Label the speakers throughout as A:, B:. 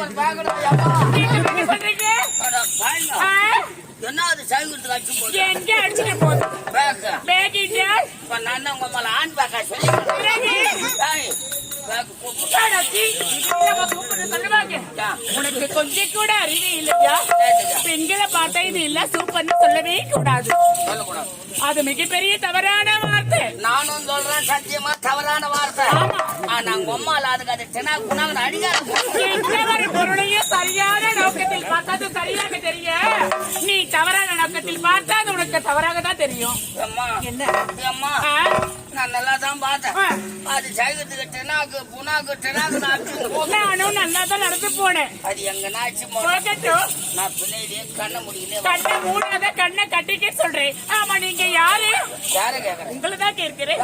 A: Super பேக்கடா அம்மா
B: நீங்க என்ன பண்றீங்க
A: அட பாய்ங்க
B: ஆ?
A: என்ன அது சைக்கிள் அடிச்சு போகுது?
B: எங்க அடிச்சுட்டு போகுது
A: பேக்கு
B: பேக்கிட்டு
A: இப்ப நான் தான் உங்க மேல ஆண் பேக்கா சொல்லி
B: பிறகு?
A: ஏய், பேக்கு கூப்பிட்டு.
B: உனக்கு கொஞ்சம் கூட அறிவே இல்லையா? பெண்களை பார்த்தா இது இல்ல சூப்பர்னு சொல்லவே கூடாது. அது மிகப்பெரிய தவறான வார்த்தை.
A: நானும் சொல்றேன் சத்தியமா தவறான வார்த்தை. ஆனா உங்க அம்மால அதுக்கு அது தினா குணாங்க அடிக்காது
B: பொருளையும் சரியான நோக்கத்தில் பார்த்தது சரியாக தெரிய? நீ தவறான நோக்கத்தில் பார்த்தா அது உனக்கு தவறாக தான் தெரியும்.
A: அம்மா
B: என்ன?
A: அம்மா? நான் நல்லா தான் பார்த்தேன். அது சைகத்துக்கு டினாக்கு புனாக்கு டினாக்கு நான்
B: நானும் நல்லா தான் நடந்து போனேன்
A: அது எங்க நாச்சு நான் பின்னாடியே கண்ண முடியல
B: கண்ணை மூடாத கண்ணை கட்டிக்க சொல்றேன். ஆமா நீங்க யாரு?
A: யார கேக்குறேன்
B: உங்களை தான் கேட்கிறேன்.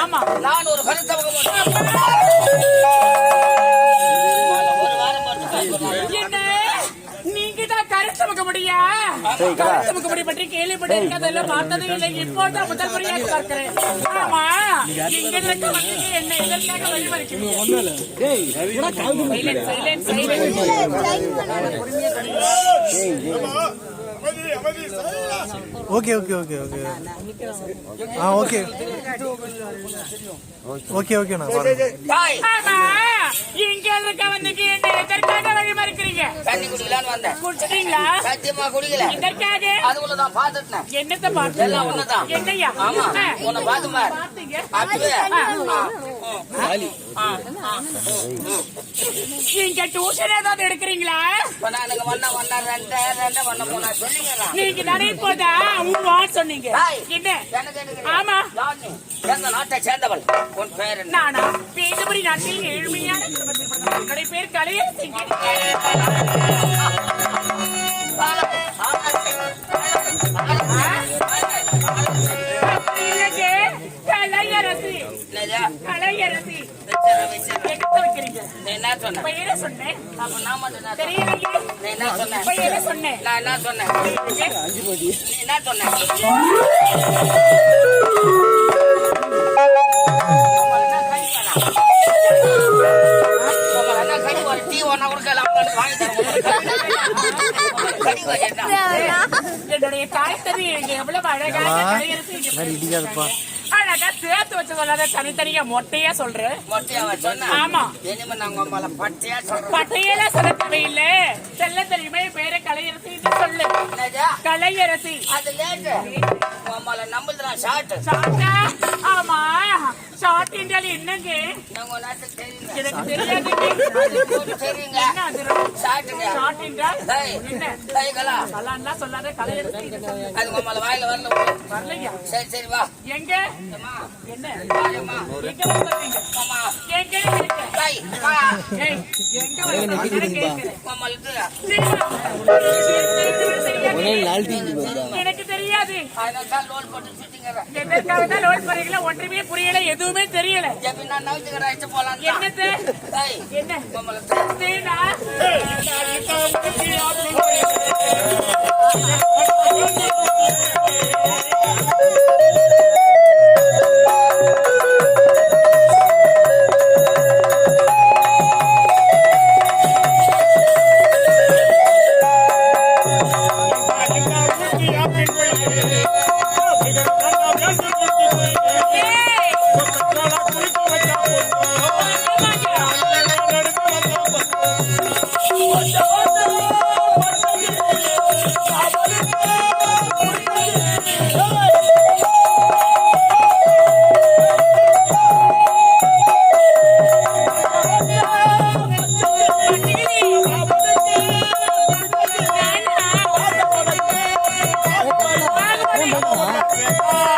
B: ஆமா.
A: நான் ஒரு கருத்த
B: கருத்து முக முடியா கருத்து முக முடி பற்றி கேள்விப்பட்டு அதெல்லாம் பார்த்தது இல்லை. இப்போதான் முதல் முறையாக பார்க்கிறேன். ஆமா. இங்க இருந்து வந்து என்ன இதற்காக silence.
C: Okay okay okay okay. ஆ ஓகே. ஓகே ஓகே நான்
B: இங்க இருக்க வந்துட்டு என்ன எதற்காக வழிமறிக்கிறீங்க
A: தண்ணி குடிக்கலான்னு வந்தேன்.
B: குடிச்சிட்டீங்களா?
A: சத்தியமா குடிக்கல.
B: இதற்காக?
A: அதுக்குள்ள நான் பாத்துட்டேன்
B: என்னத்தை பார்த்து
A: எல்லாம் ஒண்ணுதான்.
B: என்னையா
A: ஆமா. உன்னை பார்த்து பாரு.
B: பார்த்தீங்க
A: அதுவே
B: நீங்க டியூஷன் ஏதாவது எடுக்கிறீங்களா? நீங்க தானே இப்போதா உங்க சொன்னீங்க. என்ன? ஆமா?
A: எந்த நாட்டை சேர்ந்தவள். உன் பெயர் என்ன?
B: நானா? வேதபுரி நாட்டில் ஏழ்மையான குடும்பத்தில். என்னுடைய பேர் கலையரசிங்க கலையரசி
A: என்னது?
B: கலையரசி
A: வச்சிரு, வச்சிரு.
B: எங்க வைக்கிறீங்க
A: நீ என்ன சொன்ன
B: பெயரை சொன்னேன்
A: அப்ப நான் மட்டும் என்ன சொன்னேன்?
B: தெரியலையே
A: நீ என்ன சொன்ன
B: பெயரை சொன்னேன்
A: நான் என்ன சொன்னேன்
B: தெரியலையே.
A: நீ என்ன சொன்ன உங்களை என்ன கை வேணாம்? உங்களை என்ன கை ஒரு டீ ஒண்ணா கொடுக்கல, அவங்களுக்கு வாங்கி தரேன். உங்களுக்கு கை வச்சிருந்தா.
B: என்னுடைய தாய் தந்தை இங்க எவ்வளவு அழகாக சேர்த்து வச்சு சொல்லாத தனித்தனியா மொட்டையா சொல்றேன்
A: மொட்டையா சொன்னா?
B: ஆமா.
A: இனிமே நான் உங்களை பட்டையா சொல்றேன்.
B: பட்டையில சொல்ல தேவையில்லை செல்ல தெரியுமே பேரை கலையரசி சொல்லு? கலையரசி
A: அது லேட்டு. உங்களை நம்புதுதான் ஷார்ட்.
B: ஷார்ட்டா ஆமா ஷார்ட் என்றால் என்னங்க? எனக்கு தெரியாது. என்ன அது? ஷார்ட் என்றால் என்ன? சொல்லாத கலையரசி
A: அது வாயில வரல
B: வரலையா?
A: சரி சரி வா
B: எங்க என்ன எங்க எங்க எங்க
A: அதனால லோன் போட்டு சுத்திங்கிறேன்
B: எதற்காக தான் லோன் போறீங்களா ஒன்றுமே புரியல எதுவுமே தெரியல
A: நான் நவுத்துக்கிறேன் அடிச்சு போலாம்
B: என்னது என்ன? தேனா? ஏய்,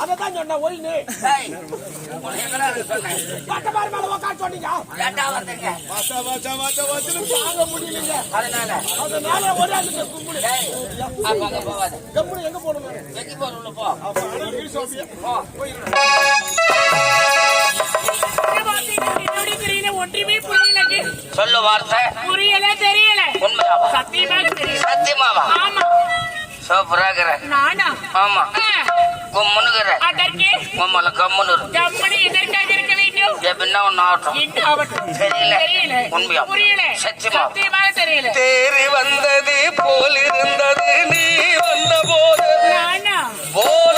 D: அதை தான் சொன்ன
A: அதனால.
D: ஒரு ஆள் கும்பிடு.
B: ஒன்றுமே புரியல
A: சொல்லு வார்த்தை.
B: புரியல தெரியல. சத்தியமா
A: சத்தியமாவா?
B: ஆமா.
A: சூப்பராக
B: நானா?
A: ஆமா.
B: గమ్మునుగరా
E: మమ్మల్ని வந்தது போல் இருந்தது நீ வந்த போது போல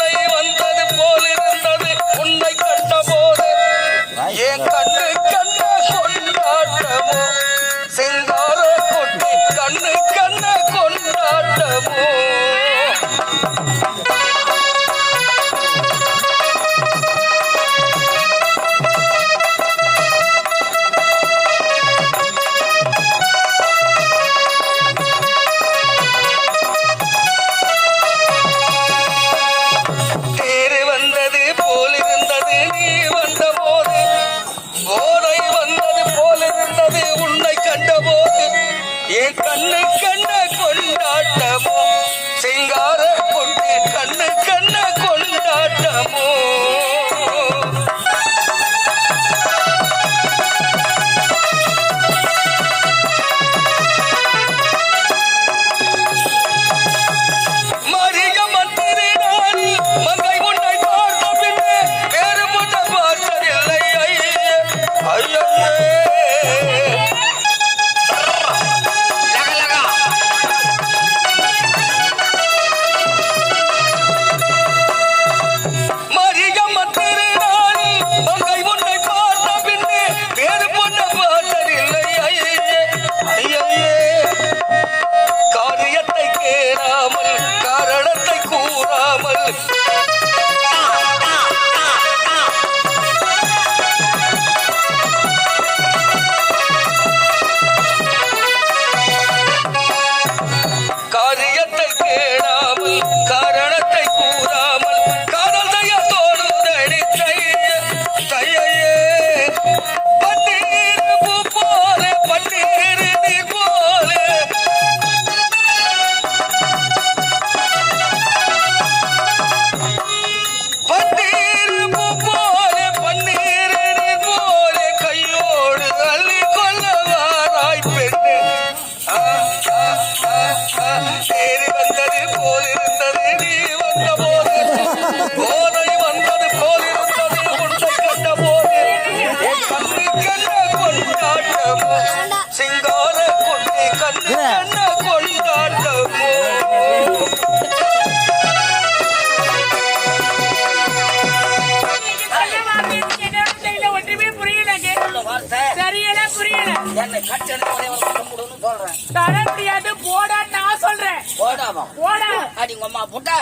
E: என்னை கட்டு
A: எனக்கு ஒரே ஒரு படம் போடுன்னு
B: தர முடியாது போடான்னு நான் சொல்றேன்.
A: போடாமா?
B: போடா.
A: அடிங்கம்மா உங்க அம்மா புட்டா.